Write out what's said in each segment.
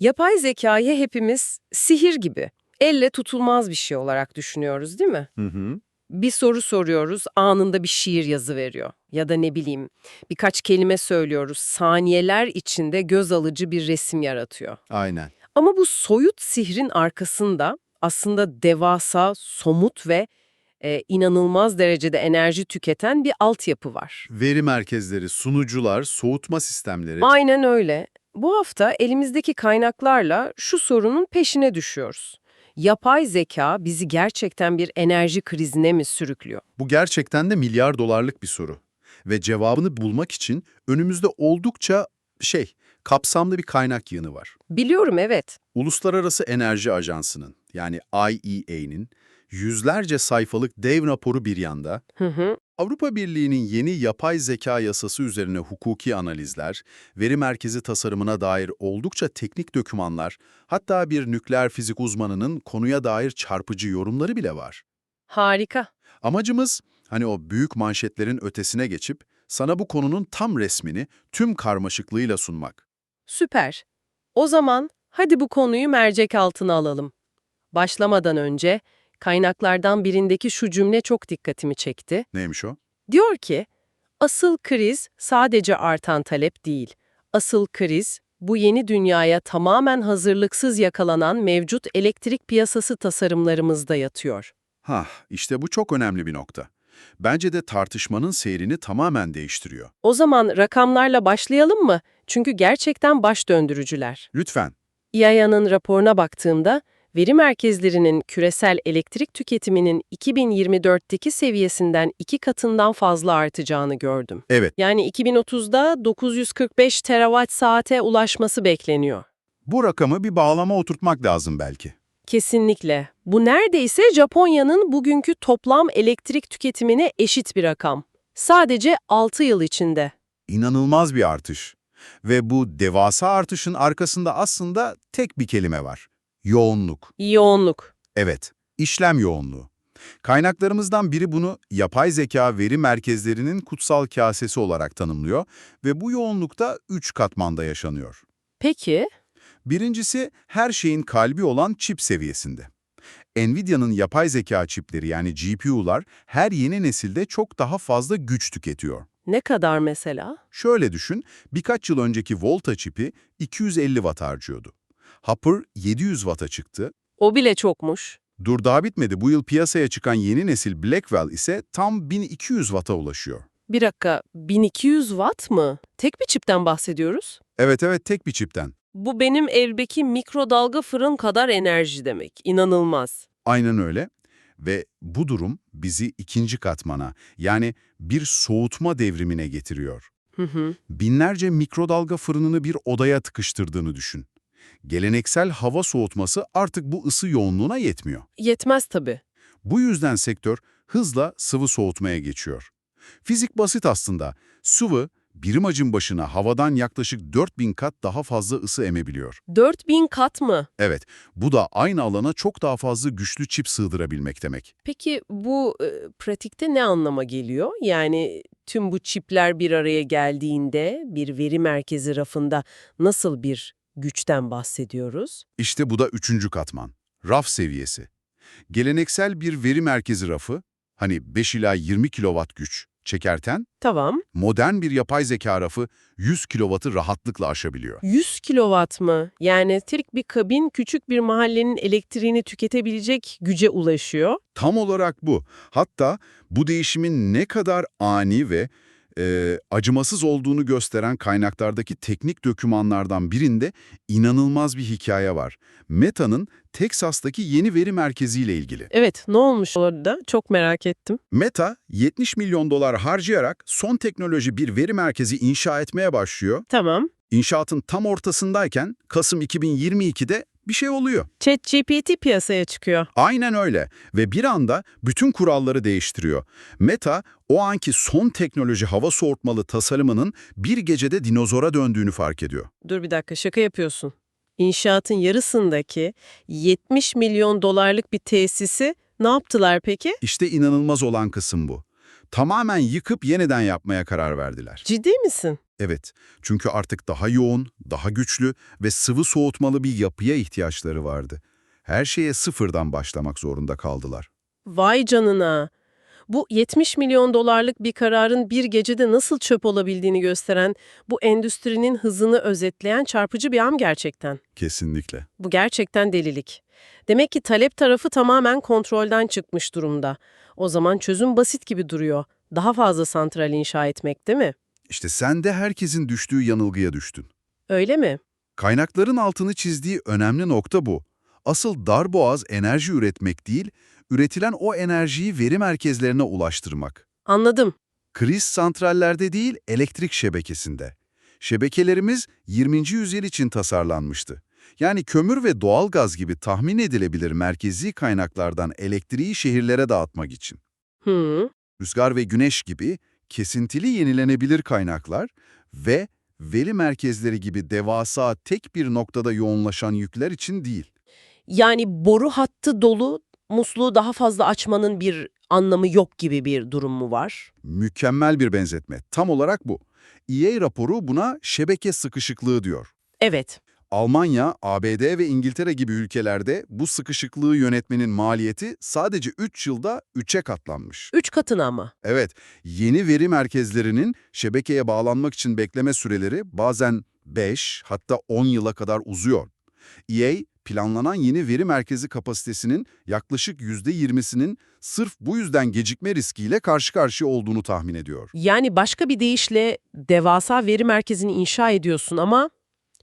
Yapay zekayı hepimiz sihir gibi, elle tutulmaz bir şey olarak düşünüyoruz değil mi? Hı hı. Bir soru soruyoruz, anında bir şiir yazı veriyor. Ya da ne bileyim, birkaç kelime söylüyoruz, saniyeler içinde göz alıcı bir resim yaratıyor. Aynen. Ama bu soyut sihrin arkasında aslında devasa, somut ve e, inanılmaz derecede enerji tüketen bir altyapı var. Veri merkezleri, sunucular, soğutma sistemleri. Aynen öyle. Bu hafta elimizdeki kaynaklarla şu sorunun peşine düşüyoruz. Yapay zeka bizi gerçekten bir enerji krizine mi sürüklüyor? Bu gerçekten de milyar dolarlık bir soru. Ve cevabını bulmak için önümüzde oldukça şey, kapsamlı bir kaynak yığını var. Biliyorum evet. Uluslararası Enerji Ajansı'nın yani IEA'nin yüzlerce sayfalık dev raporu bir yanda, Hı hı. Avrupa Birliği'nin yeni yapay zeka yasası üzerine hukuki analizler, veri merkezi tasarımına dair oldukça teknik dokümanlar, hatta bir nükleer fizik uzmanının konuya dair çarpıcı yorumları bile var. Harika. Amacımız hani o büyük manşetlerin ötesine geçip sana bu konunun tam resmini tüm karmaşıklığıyla sunmak. Süper. O zaman hadi bu konuyu mercek altına alalım. Başlamadan önce kaynaklardan birindeki şu cümle çok dikkatimi çekti. Neymiş o? Diyor ki, asıl kriz sadece artan talep değil. Asıl kriz, bu yeni dünyaya tamamen hazırlıksız yakalanan mevcut elektrik piyasası tasarımlarımızda yatıyor. Hah, işte bu çok önemli bir nokta. Bence de tartışmanın seyrini tamamen değiştiriyor. O zaman rakamlarla başlayalım mı? Çünkü gerçekten baş döndürücüler. Lütfen. İAEA'nın raporuna baktığımda, veri merkezlerinin küresel elektrik tüketiminin 2024'teki seviyesinden iki katından fazla artacağını gördüm. Evet, Yani 2030'da 945 terawatt saate ulaşması bekleniyor. bu rakamı bir bağlama oturtmak lazım belki. Kesinlikle. Bu neredeyse Japonya'nın bugünkü toplam elektrik tüketimine eşit bir rakam. Sadece 6 yıl içinde. İnanılmaz bir artış. Ve bu devasa artışın arkasında aslında tek bir kelime var. Yoğunluk. Yoğunluk. Evet, işlem yoğunluğu. Kaynaklarımızdan biri bunu yapay zeka veri merkezlerinin kutsal kasesi olarak tanımlıyor ve bu yoğunlukta üç katmanda yaşanıyor. Peki, Birincisi, her şeyin kalbi olan çip seviyesinde. Nvidia'nın yapay zeka çipleri yani GPU'lar her yeni nesilde çok daha fazla güç tüketiyor. ne kadar mesela? Şöyle düşün, birkaç yıl önceki Volta çipi 250 watt harcıyordu. Hopper 700 watt'a çıktı. O bile çokmuş. Dur daha bitmedi, bu yıl piyasaya çıkan yeni nesil Blackwell ise tam 1200 watt'a ulaşıyor. Bir dakika, 1200 watt mı? Tek bir çipten bahsediyoruz. Evet evet tek bir çipten. Bu benim evdeki mikrodalga fırın kadar enerji demek. İnanılmaz. Aynen öyle. Ve bu durum bizi ikinci katmana, yani bir soğutma devrimine getiriyor. Hı hı. Binlerce mikrodalga fırınını bir odaya tıkıştırdığını düşün. Geleneksel hava soğutması artık bu ısı yoğunluğuna yetmiyor. Yetmez tabii. Bu yüzden sektör hızla sıvı soğutmaya geçiyor. Fizik basit aslında. Sıvı, birim hacim başına havadan yaklaşık 4000 kat daha fazla ısı emebiliyor. 4000 kat mı? Evet, bu da aynı alana çok daha fazla güçlü çip sığdırabilmek demek. Peki bu e, pratikte ne anlama geliyor? Yani tüm bu çipler bir araya geldiğinde bir veri merkezi rafında nasıl bir güçten bahsediyoruz? İşte bu da üçüncü katman. Raf seviyesi. Geleneksel bir veri merkezi rafı, hani 5 ila 20 kW güç çekerken, Tamam. modern bir yapay zeka rafı 100 kW'ı rahatlıkla aşabiliyor. 100 kilowatt mı? Yani tek bir kabin küçük bir mahallenin elektriğini tüketebilecek güce ulaşıyor. Tam olarak bu. Hatta bu değişimin ne kadar ani ve e, acımasız olduğunu gösteren kaynaklardaki teknik dokümanlardan birinde inanılmaz bir hikaye var. Meta'nın Teksas'taki yeni veri merkeziyle ilgili. Evet, ne olmuş orada? Çok merak ettim. Meta, 70 milyon dolar harcayarak son teknoloji bir veri merkezi inşa etmeye başlıyor. Tamam. İnşaatın tam ortasındayken Kasım 2022'de bir şey oluyor. ChatGPT piyasaya çıkıyor. Aynen öyle ve bir anda bütün kuralları değiştiriyor. Meta, o anki son teknoloji hava soğutmalı tasarımının bir gecede dinozora döndüğünü fark ediyor. Dur bir dakika, şaka yapıyorsun. İnşaatın yarısındaki 70 milyon dolarlık bir tesisi ne yaptılar peki? İşte inanılmaz olan kısım bu. Tamamen yıkıp yeniden yapmaya karar verdiler. Ciddi misin? Evet, çünkü artık daha yoğun, daha güçlü ve sıvı soğutmalı bir yapıya ihtiyaçları vardı. Her şeye sıfırdan başlamak zorunda kaldılar. Vay canına. Bu 70 milyon dolarlık bir kararın bir gecede nasıl çöp olabildiğini gösteren, bu endüstrinin hızını özetleyen çarpıcı bir an gerçekten. Kesinlikle. Bu gerçekten delilik. Demek ki talep tarafı tamamen kontrolden çıkmış durumda. O zaman çözüm basit gibi duruyor. Daha fazla santral inşa etmek değil mi? İşte sen de herkesin düştüğü yanılgıya düştün. Öyle mi? Kaynakların altını çizdiği önemli nokta bu. Asıl darboğaz enerji üretmek değil, üretilen o enerjiyi veri merkezlerine ulaştırmak. Anladım. Kriz santrallerde değil, elektrik şebekesinde. Şebekelerimiz 20. yüzyıl için tasarlanmıştı. Yani kömür ve doğalgaz gibi tahmin edilebilir merkezi kaynaklardan elektriği şehirlere dağıtmak için. Hı. Rüzgar ve güneş gibi kesintili yenilenebilir kaynaklar ve veri merkezleri gibi devasa tek bir noktada yoğunlaşan yükler için değil. Yani boru hattı dolu, musluğu daha fazla açmanın bir anlamı yok gibi bir durum mu var? Mükemmel bir benzetme. Tam olarak bu. EA raporu buna şebeke sıkışıklığı diyor. Evet. Almanya, ABD ve İngiltere gibi ülkelerde bu sıkışıklığı yönetmenin maliyeti sadece 3 yılda 3'e katlanmış. Üç katına mı? Evet, yeni veri merkezlerinin şebekeye bağlanmak için bekleme süreleri bazen 5 hatta 10 yıla kadar uzuyor. EA, planlanan yeni veri merkezi kapasitesinin yaklaşık %20'sinin sırf bu yüzden gecikme riskiyle karşı karşıya olduğunu tahmin ediyor. Yani başka bir deyişle devasa veri merkezini inşa ediyorsun ama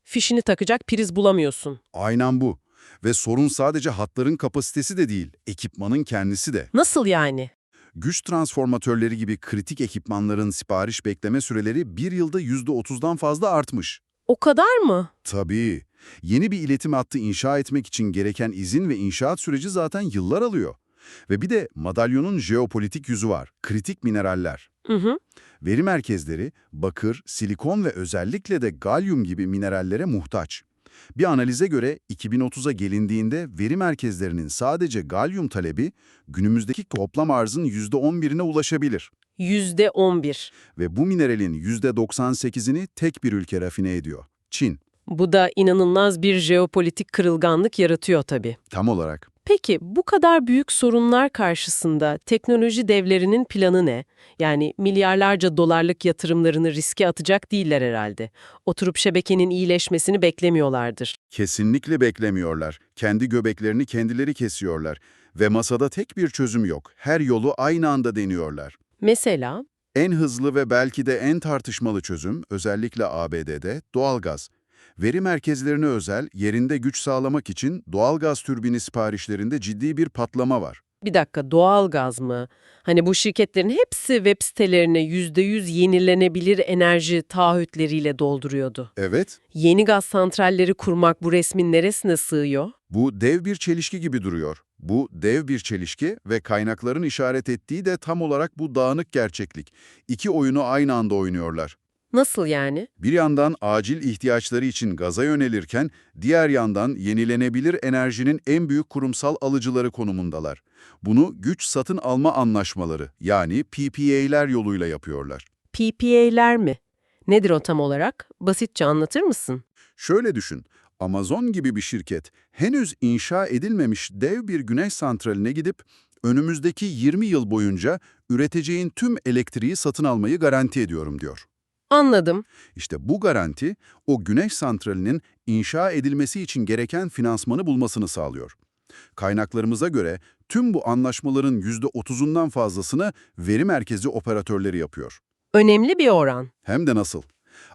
fişini takacak priz bulamıyorsun. Aynen bu. Ve sorun sadece hatların kapasitesi de değil, ekipmanın kendisi de. Nasıl yani? Güç transformatörleri gibi kritik ekipmanların sipariş bekleme süreleri bir yılda %30'dan fazla artmış. O kadar mı? Tabii. Yeni bir iletim hattı inşa etmek için gereken izin ve inşaat süreci zaten yıllar alıyor. Ve bir de madalyonun jeopolitik yüzü var. Kritik mineraller. Hı hı. Veri merkezleri bakır, silikon ve özellikle de galyum gibi minerallere muhtaç. Bir analize göre 2030'a gelindiğinde veri merkezlerinin sadece galyum talebi günümüzdeki toplam arzın %11'ine ulaşabilir. Yüzde on bir. Ve bu mineralin %98'ini tek bir ülke rafine ediyor. Çin. Bu da inanılmaz bir jeopolitik kırılganlık yaratıyor tabii. Tam olarak. Peki bu kadar büyük sorunlar karşısında teknoloji devlerinin planı ne? Yani milyarlarca dolarlık yatırımlarını riske atacak değiller herhalde. Oturup şebekenin iyileşmesini beklemiyorlardır. Kesinlikle beklemiyorlar. Kendi göbeklerini kendileri kesiyorlar. Ve masada tek bir çözüm yok. Her yolu aynı anda deniyorlar. Mesela En hızlı ve belki de en tartışmalı çözüm, özellikle ABD'de, doğalgaz. Veri merkezlerine özel, yerinde güç sağlamak için doğalgaz türbini siparişlerinde ciddi bir patlama var. bir dakika doğal gaz mı? Hani bu şirketlerin hepsi web sitelerine %100 yenilenebilir enerji taahhütleriyle dolduruyordu. Evet, Yeni gaz santralleri kurmak bu resmin neresine sığıyor? bu dev bir çelişki gibi duruyor. Bu dev bir çelişki ve kaynakların işaret ettiği de tam olarak bu dağınık gerçeklik. İki oyunu aynı anda oynuyorlar. Nasıl yani? Bir yandan acil ihtiyaçları için gaza yönelirken, diğer yandan yenilenebilir enerjinin en büyük kurumsal alıcıları konumundalar. Bunu güç satın alma anlaşmaları yani PPA'ler yoluyla yapıyorlar. PPA'ler mi? Nedir o tam olarak? Basitçe anlatır mısın? Şöyle düşün, Amazon gibi bir şirket henüz inşa edilmemiş dev bir güneş santraline gidip önümüzdeki 20 yıl boyunca üreteceğin tüm elektriği satın almayı garanti ediyorum diyor. Anladım. İşte bu garanti, o güneş santralinin inşa edilmesi için gereken finansmanı bulmasını sağlıyor. Kaynaklarımıza göre tüm bu anlaşmaların %30'undan fazlasını veri merkezi operatörleri yapıyor. Önemli bir oran. Hem de nasıl?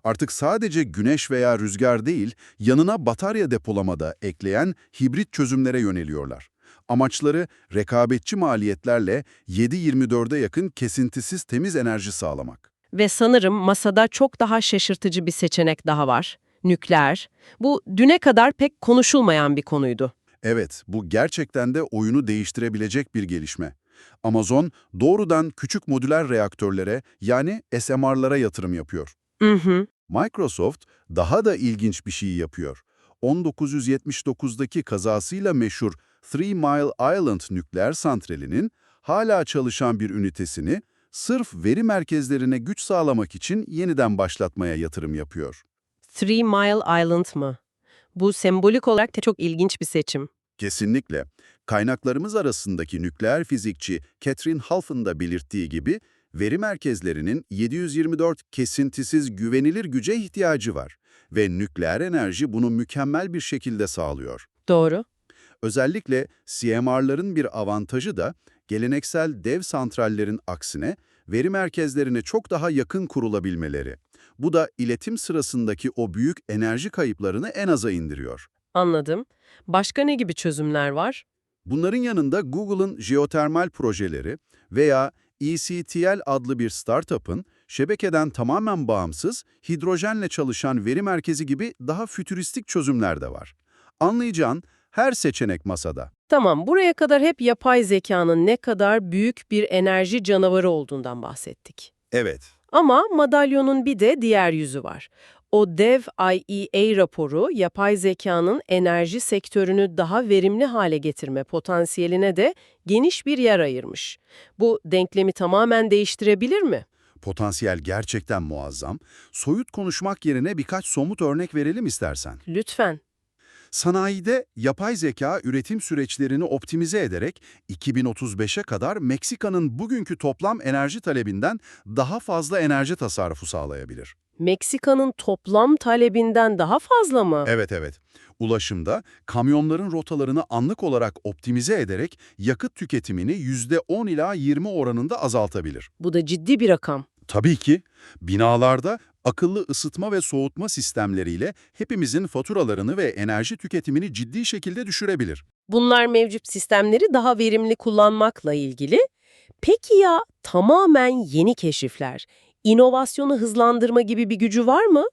Artık sadece güneş veya rüzgar değil, yanına batarya depolamada ekleyen hibrit çözümlere yöneliyorlar. Amaçları rekabetçi maliyetlerle 7-24'e yakın kesintisiz temiz enerji sağlamak. Ve sanırım masada çok daha şaşırtıcı bir seçenek daha var. Nükleer. Bu düne kadar pek konuşulmayan bir konuydu. Evet, bu gerçekten de oyunu değiştirebilecek bir gelişme. Amazon doğrudan küçük modüler reaktörlere yani SMR'lara yatırım yapıyor. Hı hı. Microsoft daha da ilginç bir şey yapıyor. 1979'daki kazasıyla meşhur Three Mile Island nükleer santralinin hala çalışan bir ünitesini sırf veri merkezlerine güç sağlamak için yeniden başlatmaya yatırım yapıyor. Three Mile Island mı? Bu sembolik olarak da çok ilginç bir seçim. Kesinlikle. Kaynaklarımız arasındaki nükleer fizikçi Catherine Half'ın da belirttiği gibi, veri merkezlerinin 724 kesintisiz güvenilir güce ihtiyacı var ve nükleer enerji bunu mükemmel bir şekilde sağlıyor. Doğru. Özellikle CMR'ların bir avantajı da geleneksel dev santrallerin aksine veri merkezlerine çok daha yakın kurulabilmeleri. Bu da iletim sırasındaki o büyük enerji kayıplarını en aza indiriyor. Anladım. Başka ne gibi çözümler var? Bunların yanında Google'ın jeotermal projeleri veya ECTL adlı bir startup'ın şebekeden tamamen bağımsız, hidrojenle çalışan veri merkezi gibi daha fütüristik çözümler de var. Anlayacağın her seçenek masada. Tamam, buraya kadar hep yapay zekanın ne kadar büyük bir enerji canavarı olduğundan bahsettik. Evet. Ama madalyonun bir de diğer yüzü var. O dev IEA raporu yapay zekanın enerji sektörünü daha verimli hale getirme potansiyeline de geniş bir yer ayırmış. Bu denklemi tamamen değiştirebilir mi? Potansiyel gerçekten muazzam. Soyut konuşmak yerine birkaç somut örnek verelim istersen. Lütfen. Sanayide yapay zeka üretim süreçlerini optimize ederek 2035'e kadar Meksika'nın bugünkü toplam enerji talebinden daha fazla enerji tasarrufu sağlayabilir. Meksika'nın toplam talebinden daha fazla mı? Evet evet. Ulaşımda kamyonların rotalarını anlık olarak optimize ederek yakıt tüketimini %10 ila 20 oranında azaltabilir. Bu da ciddi bir rakam. Tabii ki binalarda akıllı ısıtma ve soğutma sistemleriyle hepimizin faturalarını ve enerji tüketimini ciddi şekilde düşürebilir. Bunlar mevcut sistemleri daha verimli kullanmakla ilgili. Peki ya tamamen yeni keşifler, inovasyonu hızlandırma gibi bir gücü var mı?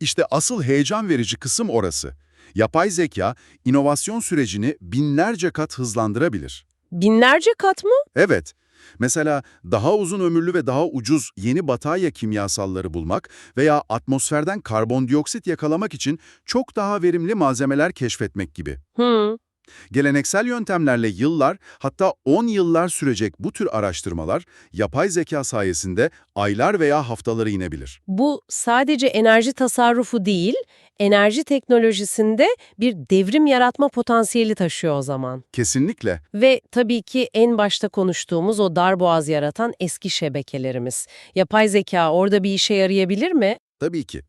İşte asıl heyecan verici kısım orası. Yapay zeka, inovasyon sürecini binlerce kat hızlandırabilir. Binlerce kat mı? Evet, mesela daha uzun ömürlü ve daha ucuz yeni batarya kimyasalları bulmak veya atmosferden karbondioksit yakalamak için çok daha verimli malzemeler keşfetmek gibi. Hı. Geleneksel yöntemlerle yıllar, hatta 10 yıllar sürecek bu tür araştırmalar, yapay zeka sayesinde aylar veya haftaları inebilir. Bu sadece enerji tasarrufu değil, enerji teknolojisinde bir devrim yaratma potansiyeli taşıyor o zaman. Kesinlikle. Ve tabii ki en başta konuştuğumuz o darboğaz yaratan eski şebekelerimiz. Yapay zeka orada bir işe yarayabilir mi? Tabii ki.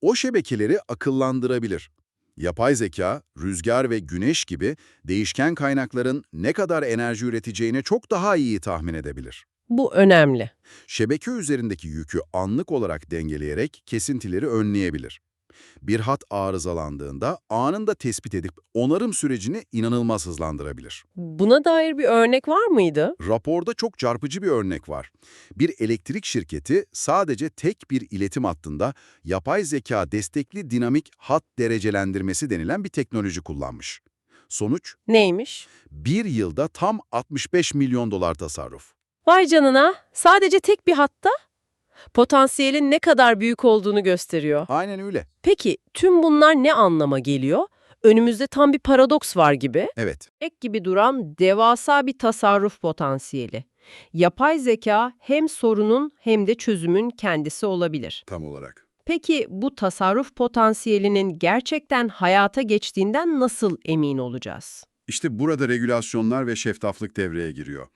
O şebekeleri akıllandırabilir. Yapay zeka, rüzgar ve güneş gibi değişken kaynakların ne kadar enerji üreteceğini çok daha iyi tahmin edebilir. Bu önemli. Şebeke üzerindeki yükü anlık olarak dengeleyerek kesintileri önleyebilir. Bir hat arızalandığında anında tespit edip onarım sürecini inanılmaz hızlandırabilir. Buna dair bir örnek var mıydı? Raporda çok çarpıcı bir örnek var. Bir elektrik şirketi sadece tek bir iletim hattında yapay zeka destekli dinamik hat derecelendirmesi denilen bir teknoloji kullanmış. Sonuç, Neymiş? bir yılda tam 65 milyon dolar tasarruf. Vay canına, sadece tek bir hatta potansiyelin ne kadar büyük olduğunu gösteriyor. Aynen öyle. Peki tüm bunlar ne anlama geliyor? Önümüzde tam bir paradoks var gibi. Evet, Ek gibi duran devasa bir tasarruf potansiyeli. Yapay zeka hem sorunun hem de çözümün kendisi olabilir. tam olarak. Peki bu tasarruf potansiyelinin gerçekten hayata geçtiğinden nasıl emin olacağız? İşte burada regülasyonlar ve şeffaflık devreye giriyor.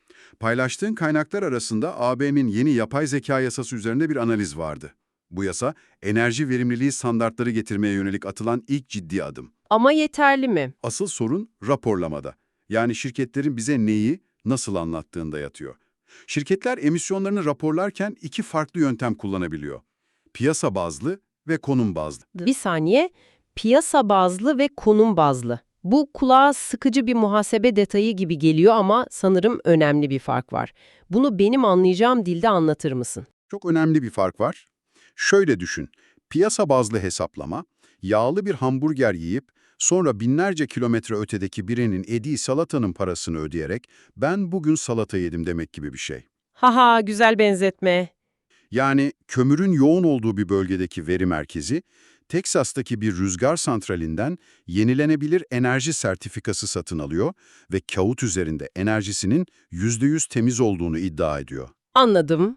Paylaştığın kaynaklar arasında AB'nin yeni yapay zeka yasası üzerinde bir analiz vardı. Bu yasa, enerji verimliliği standartları getirmeye yönelik atılan ilk ciddi adım. Ama yeterli mi? Asıl sorun raporlamada. Yani şirketlerin bize neyi, nasıl anlattığında yatıyor. Şirketler emisyonlarını raporlarken iki farklı yöntem kullanabiliyor. Piyasa bazlı ve konum bazlı. Bir saniye, piyasa bazlı ve konum bazlı. Bu kulağa sıkıcı bir muhasebe detayı gibi geliyor ama sanırım önemli bir fark var. Bunu benim anlayacağım dilde anlatır mısın? Çok önemli bir fark var. Şöyle düşün, piyasa bazlı hesaplama, yağlı bir hamburger yiyip sonra binlerce kilometre ötedeki birinin yediği salatanın parasını ödeyerek ben bugün salata yedim demek gibi bir şey. Haha güzel benzetme. Yani kömürün yoğun olduğu bir bölgedeki veri merkezi, Teksas'taki bir rüzgar santralinden yenilenebilir enerji sertifikası satın alıyor ve kağıt üzerinde enerjisinin %100 temiz olduğunu iddia ediyor. Anladım.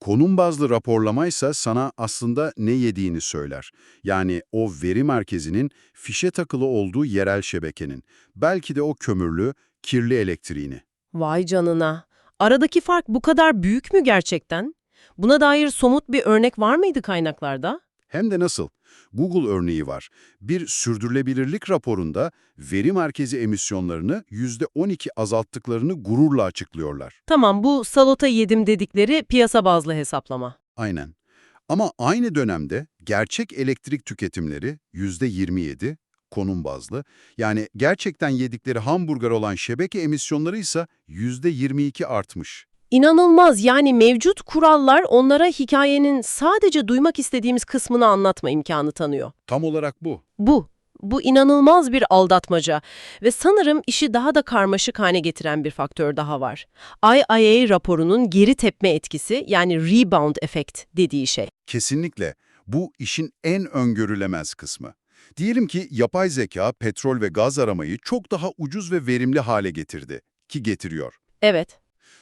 Konum bazlı raporlamaysa sana aslında ne yediğini söyler. Yani o veri merkezinin fişe takılı olduğu yerel şebekenin, belki de o kömürlü, kirli elektriğini. Vay canına. Aradaki fark bu kadar büyük mü gerçekten? Buna dair somut bir örnek var mıydı kaynaklarda? Hem de nasıl? Google örneği var. Bir sürdürülebilirlik raporunda veri merkezi emisyonlarını %12 azalttıklarını gururla açıklıyorlar. Tamam bu salota yedim dedikleri piyasa bazlı hesaplama. Aynen. Ama aynı dönemde gerçek elektrik tüketimleri %27, konum bazlı, yani gerçekten yedikleri hamburger olan şebeke emisyonları ise %22 artmış. İnanılmaz yani mevcut kurallar onlara hikayenin sadece duymak istediğimiz kısmını anlatma imkanı tanıyor. Tam olarak bu. Bu, bu inanılmaz bir aldatmaca ve sanırım işi daha da karmaşık hale getiren bir faktör daha var. IIA raporunun geri tepme etkisi yani rebound effect dediği şey. Kesinlikle. Bu işin en öngörülemez kısmı. Diyelim ki yapay zeka petrol ve gaz aramayı çok daha ucuz ve verimli hale getirdi. Ki getiriyor. Evet,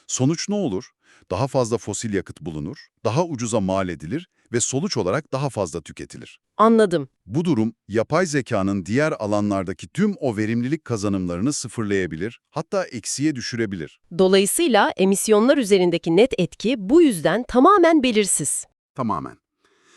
Sonuç ne olur? Daha fazla fosil yakıt bulunur, daha ucuza mal edilir ve sonuç olarak daha fazla tüketilir. anladım. Bu durum, yapay zekanın diğer alanlardaki tüm o verimlilik kazanımlarını sıfırlayabilir, hatta eksiye düşürebilir. Dolayısıyla emisyonlar üzerindeki net etki bu yüzden tamamen belirsiz. Tamamen.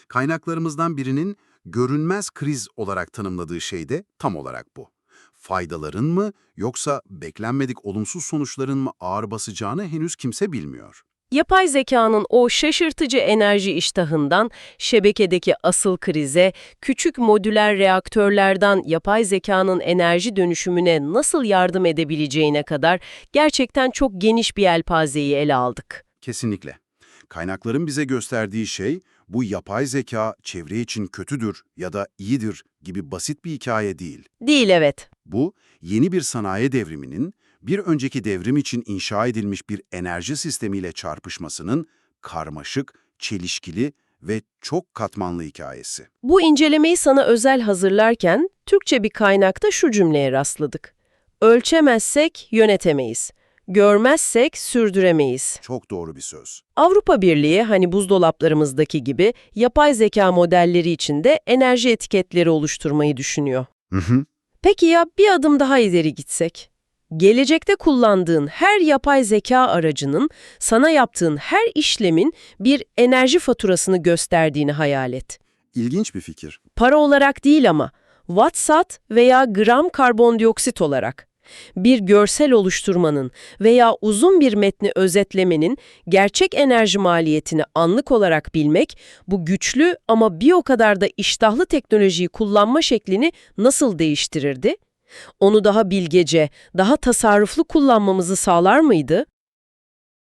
Kaynaklarımızdan birinin görünmez kriz olarak tanımladığı şey de tam olarak bu. Faydaların mı yoksa beklenmedik olumsuz sonuçların mı ağır basacağını henüz kimse bilmiyor. Yapay zekanın o şaşırtıcı enerji iştahından şebekedeki asıl krize, küçük modüler reaktörlerden yapay zekanın enerji dönüşümüne nasıl yardım edebileceğine kadar gerçekten çok geniş bir yelpazeyi ele aldık. Kesinlikle. Kaynakların bize gösterdiği şey, bu yapay zeka çevre için kötüdür ya da iyidir gibi basit bir hikaye değil. Değil evet. Bu, yeni bir sanayi devriminin, bir önceki devrim için inşa edilmiş bir enerji sistemiyle çarpışmasının karmaşık, çelişkili ve çok katmanlı hikayesi. Bu incelemeyi sana özel hazırlarken Türkçe bir kaynakta şu cümleye rastladık. Ölçemezsek yönetemeyiz. Görmezsek sürdüremeyiz. Çok doğru bir söz. Avrupa Birliği hani buzdolaplarımızdaki gibi yapay zeka modelleri için de enerji etiketleri oluşturmayı düşünüyor. Hı hı. Peki ya bir adım daha ileri gitsek? Gelecekte kullandığın her yapay zeka aracının sana yaptığın her işlemin bir enerji faturasını gösterdiğini hayal et. İlginç bir fikir. Para olarak değil ama watt veya gram karbondioksit olarak. Bir görsel oluşturmanın veya uzun bir metni özetlemenin gerçek enerji maliyetini anlık olarak bilmek, bu güçlü ama bir o kadar da iştahlı teknolojiyi kullanma şeklini nasıl değiştirirdi? Onu daha bilgece, daha tasarruflu kullanmamızı sağlar mıydı?